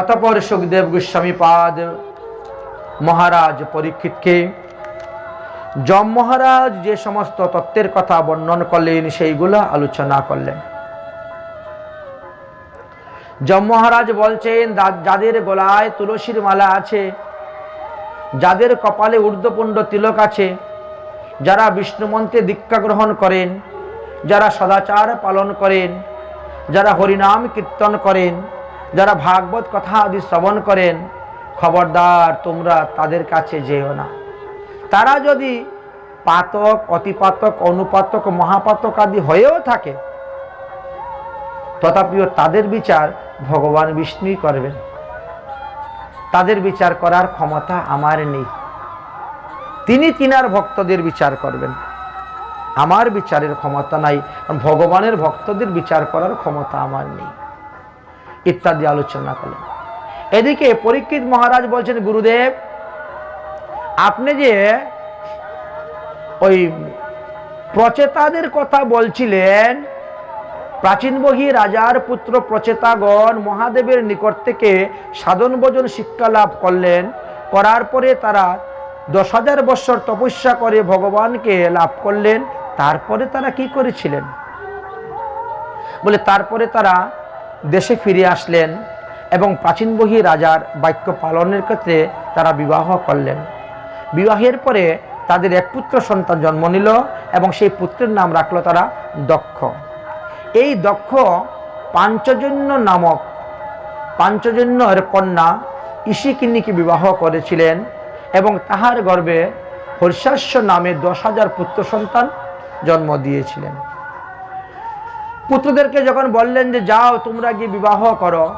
অতপর সুখদেব গোস্বামী পাদ মহারাজ পরীক্ষিতকে। যম মহারাজ যে সমস্ত তত্ত্বের কথা বর্ণন করলেন, সেইগুলো আলোচনা করলেন। যম মহারাজ বলছেন যাদের গলায় তুলসীর মালা আছে, যাদের কপালে ঊর্ধ্বপুণ্ড তিলক আছে, যারা বিষ্ণু মন্ত্রে দীক্ষা গ্রহণ করেন, যারা সদাচার পালন করেন, যারা হরিনাম কীর্তন করেন যারা ভাগবত কথা আদি শ্রবণ করেন, খবরদার তোমরা তাদের কাছে যেও না। তারা যদি পাতক, অতিপাতক, অনুপাতক, মহাপাতক আদি হয়েও থাকে, তথাপিও তাদের বিচার ভগবান বিষ্ণুই করবেন। তাদের বিচার করার ক্ষমতা আমার নেই। তিনি তিনার ভক্তদের বিচার করবেন। আমার বিচারের ক্ষমতা নাই ভগবানের ভক্তদের বিচার করার ক্ষমতা আমার নেই। ইত্যাদি আলোচনা করলেন। এদিকে পরীক্ষিত মহারাজ বলছেন, গুরুদেব, আপনি যে ওই প্রচেতাদের কথা বলছিলেন, প্রাচীন বহি রাজার পুত্র প্রচেতাগণ মহাদেবের নিকট থেকে সাধন ভোজন শিক্ষা লাভ করলেন, করার পরে তারা দশ হাজার বৎসর তপস্যা করে ভগবানকে লাভ করলেন, তারপরে তারা কি করেছিলেন? বলে তারপরে তারা দেশে ফিরে আসলেন এবং প্রাচীন বহি রাজার বাক্য পালনের ক্ষেত্রে তারা বিবাহ করলেন। বিবাহের পরে তাদের এক পুত্র সন্তান জন্ম নিল এবং সেই পুত্রের নাম রাখল তারা দক্ষ। এই দক্ষ পাঞ্চজন্য নামক পাঞ্চজন্যের কন্যা ইশিকিন্নিকে বিবাহ করেছিলেন এবং তাহার গর্ভে হর্ষাস্য নামে দশ হাজার পুত্র সন্তান জন্ম দিয়েছিলেন। পুত্রদেরকে যখন বললেন যে, যাও, তোমরা গিয়ে বিবাহ করো।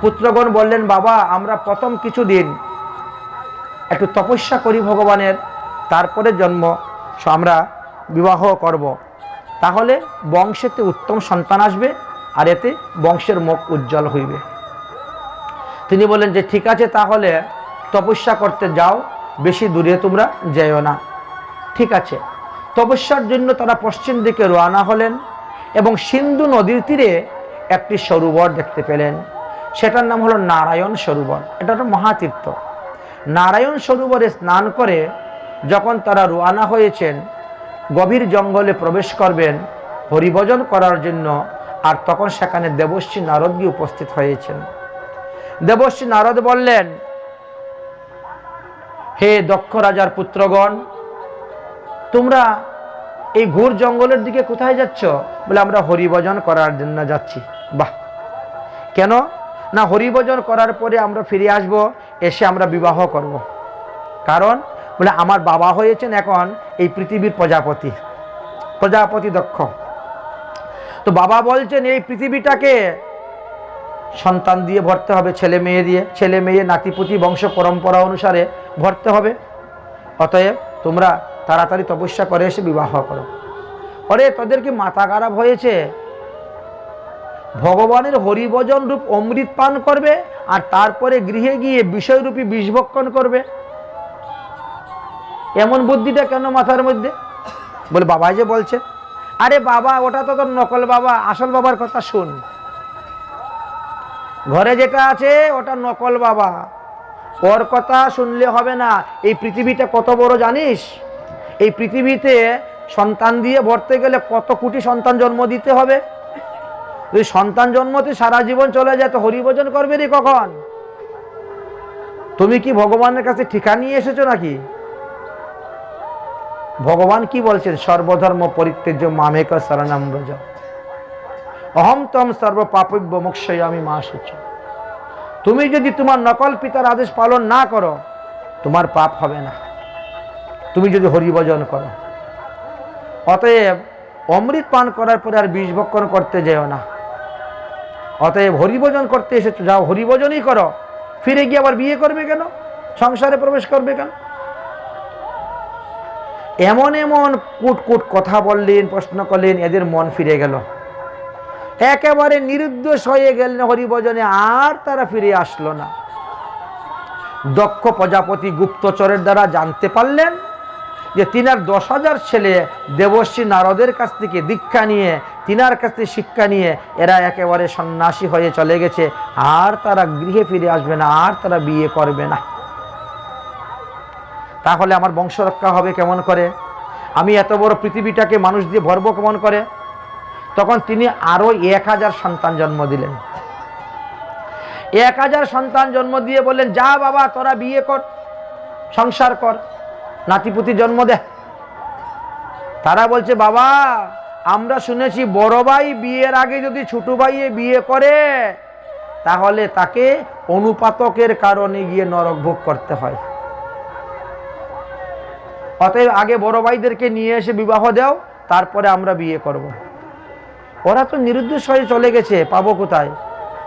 পুত্রগণ বললেন, বাবা, আমরা প্রথম কিছুদিন একটু তপস্যা করি ভগবানের, তারপরে জন্ম আমরা বিবাহ করব। তাহলে বংশেতে উত্তম সন্তান আসবে আর এতে বংশের মুখ উজ্জ্বল হইবে। তিনি বলেন যে, ঠিক আছে, তাহলে তপস্যা করতে যাও, বেশি দূরে তোমরা যেও না। ঠিক আছে। তপস্যার জন্য তারা পশ্চিম দিকে রওনা হলেন। এবং সিন্ধু নদীর তীরে একটি সরোবর দেখতে পেলেন। সেটার নাম হলো নারায়ণ সরোবর। এটা একটা মহাতীর্থ। নারায়ণ সরোবরে স্নান করে যখন তারা রোয়ানা হয়েছেন, গভীর জঙ্গলে প্রবেশ করবেন, হরিভজন করার জন্য, আর তখন সেখানে দেবশ্রী নারদজি উপস্থিত হয়েছেন। দেবশ্রী নারদ বললেন, হে দক্ষ রাজার পুত্রগণ, তোমরা এই ঘোর জঙ্গলের দিকে কোথায় যাচ্ছ? বলে আমরা হরিভজন করার জন্য যাচ্ছি। বাহ। কেন? না, হরিভজন করার পরে আমরা ফিরে আসব, এসে আমরা বিবাহ করব। কারণ, বলে আমার বাবা হয়েছেন এখন এই পৃথিবীর প্রজাপতি। প্রজাপতি দক্ষ। তো বাবা বলছেন, এই পৃথিবীটাকে সন্তান দিয়ে ভরতে হবে, ছেলে মেয়ে দিয়ে। ছেলে মেয়ে, নাতিপুতি, বংশ পরম্পরা অনুসারে ভরতে হবে। অতএব তোমরা তাড়াতাড়ি তপস্যা করে এসে বিবাহ করো। পরে তোদের কি মাথা খারাপ হয়েছে। ভগবানের হরিভজন রূপ অমৃত পান করবে আর তারপরে গৃহে গিয়ে বিষয়রূপী বিষভক্ষণ করবে। এমন বুদ্ধিটা কেন মাথার মধ্যে? বলে বাবা যে বলছে, আরে বাবা, ওটা তো তোর নকল বাবা, আসল বাবার কথা শুন। ঘরে যেটা আছে, ওটা নকল বাবা। ওর কথা শুনলে হবে না। এই পৃথিবীটা কত বড় জানিস? এই পৃথিবীতে সন্তান দিয়ে ভরতে গেলে কত কোটি সন্তান জন্ম দিতে হবে? যদি সন্তান জন্মতে সারা জীবন চলে যায়, তো হরিভোজন করবে রে কখন? তুমি কি ভগবানের কাছে ঠিকা নিয়ে এসেছ নাকি? ভগবান কি বলছেন? সর্বধর্ম পরিত্যাজ্য মামেক শরণাম ব্রজ। অহম তম সর্ব পাপব্য মোক্ষয় আমি মা সূচ। তুমি যদি তোমার নকল পিতার আদেশ পালন না করো, তোমার পাপ হবে না। তুমি যদি হরিভজন করো। অতএব অমৃত পান করার পরে আর বিষ ভক্ষণ করতে যেও না। অতএব হরিভোজন করতে এসেছ, যাও হরিভোজনই করো। ফিরে গিয়ে আবার বিয়ে করবে কেন? সংসারে প্রবেশ করবে কেন? এমন এমন কুট কথা বললেন, প্রশ্ন করলেন, এদের মন ফিরে গেল। একেবারে নিরুদ্দেশ হয়ে গেলেন হরিভজনে, আর তারা ফিরে আসলো না। দক্ষ প্রজাপতি গুপ্তচরের দ্বারা জানতে পারলেন যে তিনার দশ হাজার ছেলে দেবশ্রী নারদের কাছ থেকে দীক্ষা নিয়ে, তিনার কাছ থেকে শিক্ষা নিয়ে এরা একেবারে সন্ন্যাসী হয়ে চলে গেছে। আর তারা গৃহে ফিরে আসবে না, আর তারা বিয়ে করবে না। তাহলে আমার বংশ রক্ষা হবে কেমন করে? আমি এত বড় পৃথিবীটাকে মানুষ দিয়ে ভরবো কেমন করে? তখন তিনি আরও এক হাজার সন্তান জন্ম দিলেন। এক হাজার সন্তান জন্ম দিয়ে বললেন, যা বাবা, তোরা বিয়ে কর, সংসার কর। নাতিপুতি জন্ম দেয় তারা বলছে, বাবা, আমরা শুনেছি বড় ভাই বিয়ের আগে যদি ছোট ভাইয়ে বিয়ে করে, তাহলে তাকে অনুপাতকের কারণে গিয়ে নরক ভোগ করতে হয় অতএব আগে বড় ভাইদেরকে নিয়ে এসে বিবাহ দাও, তারপরে আমরা বিয়ে করব। ওরা তো নিরুদ্দেশ হয়ে চলে গেছে, পাবো কোথায়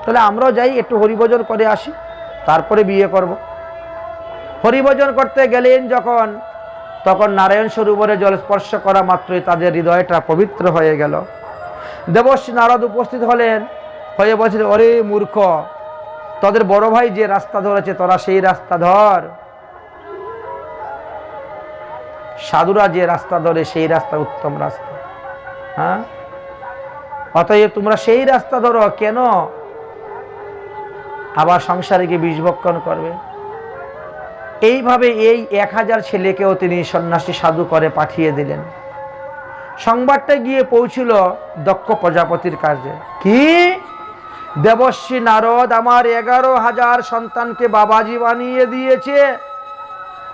তাহলে আমরাও যাই, একটু হরিভজন করে আসি, তারপরে বিয়ে করব। হরিভজন করতে গেলেন যখন, তখন নারায়ণ সরোবরে জল স্পর্শ করা মাত্রই তাদের হৃদয়টা পবিত্র হয়ে গেল। দেবশ্রী নারদ উপস্থিত হলেন, হয়ে বলছিলেন অরে মূর্খ, তোদের বড় ভাই যে রাস্তা ধরেছে, তোরা সেই রাস্তা ধর। সাধুরা যে রাস্তা ধরে, সেই রাস্তা উত্তম রাস্তা। হ্যাঁ? অতএব তোমরা সেই রাস্তা ধরো, কেন? আবার সংসারে গিয়ে বিষভক্ষণ করবে। এইভাবে এই এক হাজার ছেলেকেও তিনি সন্ন্যাসী সাধু করে পাঠিয়ে দিলেন। সংবাদটা গিয়ে পৌঁছিল দক্ষ প্রজাপতির কাজে কি? দেবশ্রী নারদ আমার এগারো হাজার সন্তানকে বাবাজি বানিয়ে দিয়েছে।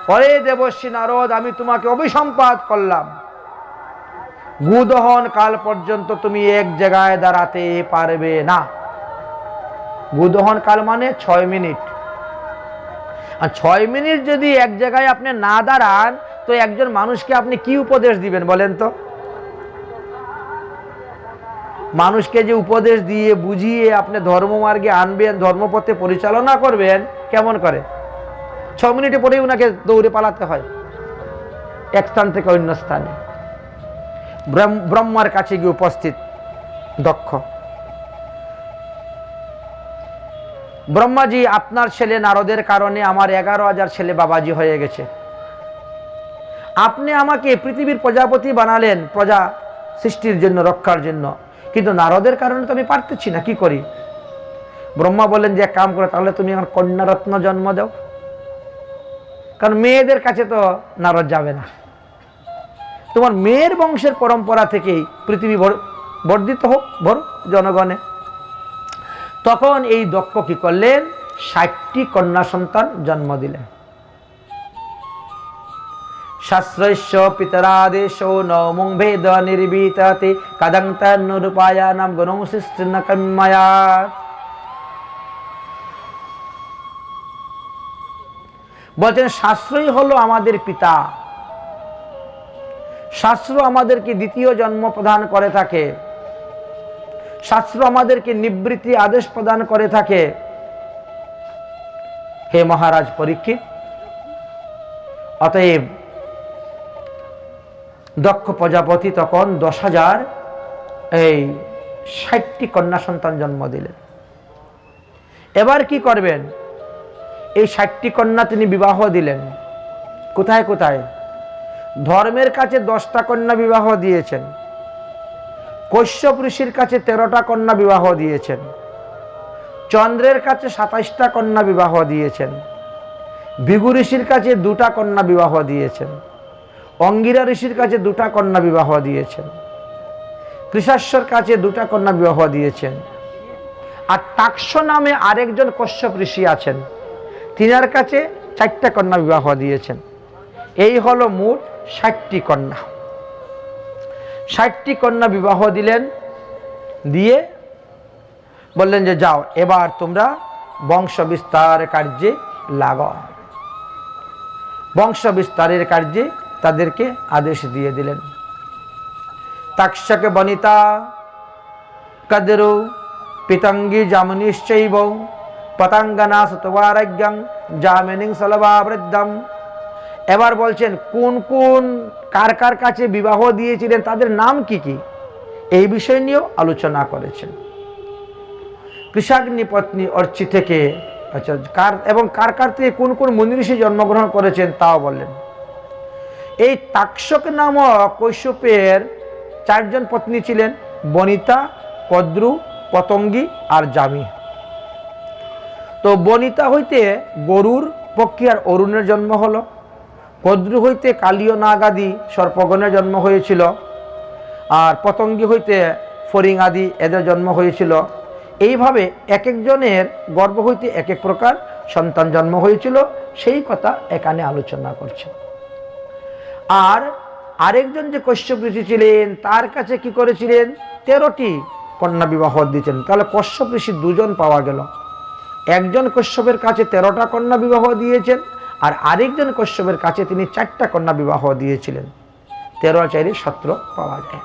পরে দেবশ্রী নারদ, আমি তোমাকে অভিসম্পাদ করলাম। গুদহন কাল পর্যন্ত তুমি এক জায়গায় দাঁড়াতে পারবে না। গুদহন কাল মানে ছয় মিনিট। আর ছয় মিনিট যদি এক জায়গায় আপনি না দাঁড়ান, তো একজন মানুষকে আপনি কি উপদেশ দিবেন বলেন তো? মানুষকে যে উপদেশ দিয়ে বুঝিয়ে আপনি ধর্মমার্গে আনবেন, ধর্মপথে পরিচালনা করবেন, কেমন করে? ছ মিনিটে পরেই ওনাকে দৌড়ে পালাতে হয়, এক স্থান থেকে অন্য স্থানে। ব্রহ্ম- ব্রহ্মার কাছে গিয়ে উপস্থিত, দক্ষ। ব্রহ্মাজি, আপনার ছেলে নারদের কারণে আমার এগারো হাজার ছেলে বাবাজি হয়ে গেছে। আপনি আমাকে পৃথিবীর প্রজাপতি বানালেন প্রজা সৃষ্টির জন্য, রক্ষার জন্য। কিন্তু নারদের কারণে তো আমি পারতেছি না, কি করি? ব্রহ্মা বলেন যে কাম করে, তাহলে তুমি আমার কন্যারত্ন জন্ম দাও। কারণ মেয়েদের কাছে তো নারদ যাবে না। তোমার মেয়ের বংশের পরম্পরা থেকেই পৃথিবী বর্ধিত হোক ভর জনগণে। তখন এই দক্ষ কি করলেন? ষাটটি কন্যা সন্তান জন্ম দিলেন। শাস্ত্রস্য পিতরাদেশ নমং ভেদ নির্বিততে কদং তন্নুরূপায়ানাম গুণংশিষ্টিন কন্ময়া বলছেন, শাস্ত্রই হলো আমাদের পিতা। শাস্ত্র আমাদেরকে দ্বিতীয় জন্ম প্রদান করে থাকে। শাস্ত্র আমাদেরকে নিবৃত্তি আদেশ প্রদান করে থাকে। হে মহারাজ পরীক্ষিত, অতএব দক্ষ প্রজাপতি তখন দশ হাজার এই ষাটটি কন্যা সন্তান জন্ম দিলেন। এবার কি করবেন? এই ষাটটি কন্যা তিনি বিবাহ দিলেন। কোথায় কোথায়? ধর্মের কাছে দশটা কন্যা বিবাহ দিয়েছেন। কশ্যপ ঋষির কাছে তেরোটা কন্যা বিবাহ দিয়েছেন। চন্দ্রের কাছে সাতাইশটা কন্যা বিবাহ দিয়েছেন। ভিগু ঋষির কাছে দুটা কন্যা বিবাহ দিয়েছেন। অঙ্গিরা ঋষির কাছে দুটা কন্যা বিবাহ দিয়েছেন। কৃষাশ্বর কাছে দুটা কন্যা বিবাহ দিয়েছেন। আর টাক্স নামে আরেকজন কশ্যপ ঋষি আছেন। তিনার কাছে চারটা কন্যা বিবাহ দিয়েছেন। এই হলো মোট ষাটটি কন্যা। ষাটটি কন্যা বিবাহ দিলেন, দিয়ে বললেন যে যাও, এবার তোমরা বংশ বিস্তার কার্যে লাগাও বংশ বিস্তারের কার্যে তাদেরকে আদেশ দিয়ে দিলেন। তাক্ষক বনিতা, কদরু, পিতঙ্গি জামনিশ্চৈব পতঙ্গনা সুতবারজ্ঞং জামিনিং সলভা বৃদ্ধম এবার বলছেন, কোন কোন, কার কার কাছে বিবাহ দিয়েছিলেন, তাদের নাম কি কি? এই বিষয় নিয়েও আলোচনা করেছেন। কৃষাগ্নি পত্নী অর্চি থেকে আচ্ছা কার এবং কার কার থেকে কোন কোন মনীষী জন্মগ্রহণ করেছেন তাও বললেন। এই তাক্ষক নামক কৈশপের চারজন পত্নী ছিলেন, বনিতা, কদ্রু, পতঙ্গী আর জামি। তো বনিতা হইতে গরুর পক্ষী আর অরুণের জন্ম হলো। কদ্রু হইতে কালীয় নাগাদি সর্পগণের জন্ম হয়েছিল, আর পতঙ্গী হইতে ফরিং আদি এদের জন্ম হয়েছিল। এইভাবে এক একজনের গর্ভ হইতে এক এক প্রকার সন্তান জন্ম হয়েছিল, সেই কথা এখানে আলোচনা করছে। আর আরেকজন যে কশ্যপ ঋষি ছিলেন, তার কাছে কি করেছিলেন? তেরোটি কন্যা বিবাহ দিয়েছেন তাহলে কশ্যপ ঋষি দুজন পাওয়া গেল। একজন কশ্যপের কাছে তেরোটা কন্যা বিবাহ দিয়েছেন আর আরেকজন কশ্যপের কাছে তিনি চারটা কন্যা বিবাহ দিয়েছিলেন। তেরো চাইরে সত্র পাওয়া যায়।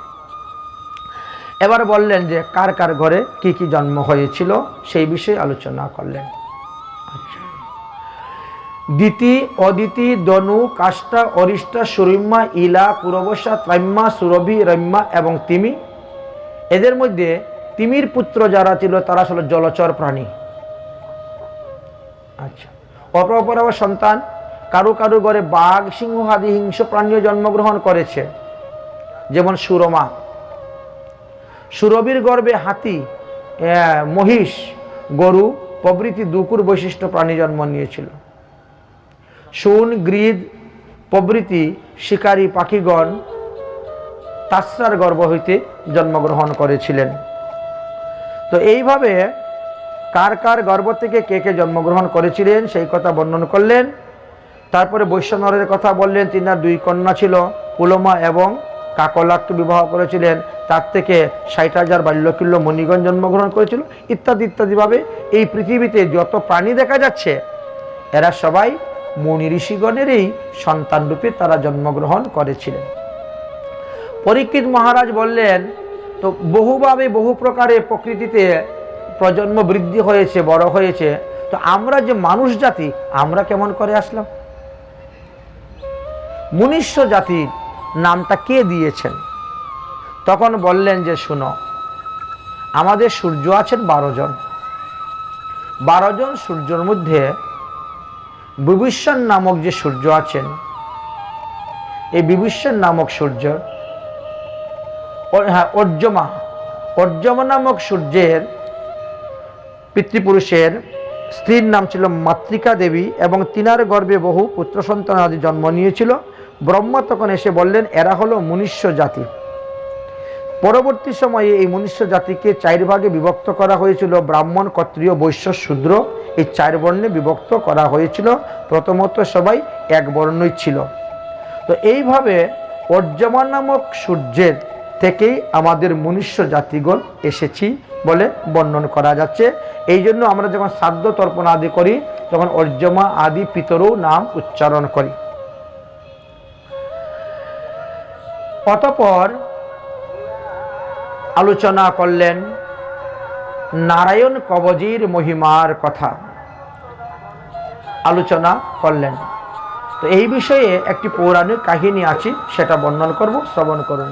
এবার বললেন যে, কার কার ঘরে কি কি জন্ম হয়েছিল, সেই বিষয়ে আলোচনা করলেন। দিতি অদিতি দনু, কাষ্টা, অরিষ্টা সুরিম্মা ইলা পুরবসা ত্রাইম্মা সুরভি রম্মা এবং তিমি। এদের মধ্যে তিমির পুত্র যারা ছিল, তারা ছিল জলচর প্রাণী। আচ্ছা। অপর অপর সন্তান, কারও কারও ঘরে বাঘ, সিংহ আদি হিংস্র প্রাণীও জন্মগ্রহণ করেছে, যেমন সুরমা। সুরবির গর্ভে হাতি মহিষ, গরু, প্রভৃতি দুকুর বৈশিষ্ট্য প্রাণী জন্ম নিয়েছিল। সুন, গ্রিদ, প্রভৃতি শিকারী পাখিগণ তাসরার গর্ভ হইতে জন্মগ্রহণ করেছিলেন। তো এইভাবে কার কার গর্ভ থেকে কে কে জন্মগ্রহণ করেছিলেন, সেই কথা বর্ণন করলেন। তারপরে বৈশ্যনরের কথা বললেন তিনি তিনার দুই কন্যা ছিল, পুলমা এবং কাকলাককে বিবাহ করেছিলেন। তার থেকে ষাট হাজার বাল্যকিল্য মণিগণ জন্মগ্রহণ করেছিল, ইত্যাদি ইত্যাদিভাবে এই পৃথিবীতে যত প্রাণী দেখা যাচ্ছে, এরা সবাই মুনি ঋষিগণেরই সন্তানরূপে তারা জন্মগ্রহণ করেছিলেন। পরীক্ষিত মহারাজ বললেন, তো বহুভাবে বহু প্রকারে প্রকৃতিতে প্রজন্ম বৃদ্ধি হয়েছে, বড় হয়েছে, তো আমরা যে মানুষ জাতি, আমরা কেমন করে আসলাম? মনুষ্য জাতির নামটা কে দিয়েছেন? তখন বললেন যে, শুনো, আমাদের সূর্য আছেন বারো জন। বারো জন সূর্যর মধ্যে বিভীষণ নামক যে সূর্য আছেন, এই বিভীষণ নামক সূর্য হ্যাঁ অর্জমা অর্জমা নামক সূর্যের পিতৃপুরুষের স্ত্রীর নাম ছিল মাতৃকা দেবী এবং তিনার গর্ভে বহু পুত্র সন্তান আদি জন্ম নিয়েছিল। ব্রহ্মা তখন এসে বললেন, এরা হলো মনুষ্য জাতি। পরবর্তী সময়ে এই মনুষ্য জাতিকে চার ভাগে বিভক্ত করা হয়েছিল। ব্রাহ্মণ, ক্ষত্রিয়, বৈশ্য, শূদ্র এই চার বর্ণে বিভক্ত করা হয়েছিল। প্রথমত সবাই এক বর্ণই ছিল। তো এইভাবে অর্যমা নামক সূর্যের থেকেই আমাদের মনুষ্য জাতিগণ এসেছি বলে বর্ণন করা যাচ্ছে। এই জন্য আমরা যখন শ্রাদ্ধ তর্পণ আদি করি, তখন অর্যমা আদি পিতরও নাম উচ্চারণ করি। অতপর আলোচনা করলেন নারায়ণ কবজির মহিমার কথা। আলোচনা করলেন। তো এই বিষয়ে একটি পৌরাণিক কাহিনী আছে, সেটা বর্ণন করব, শ্রবণ করুন।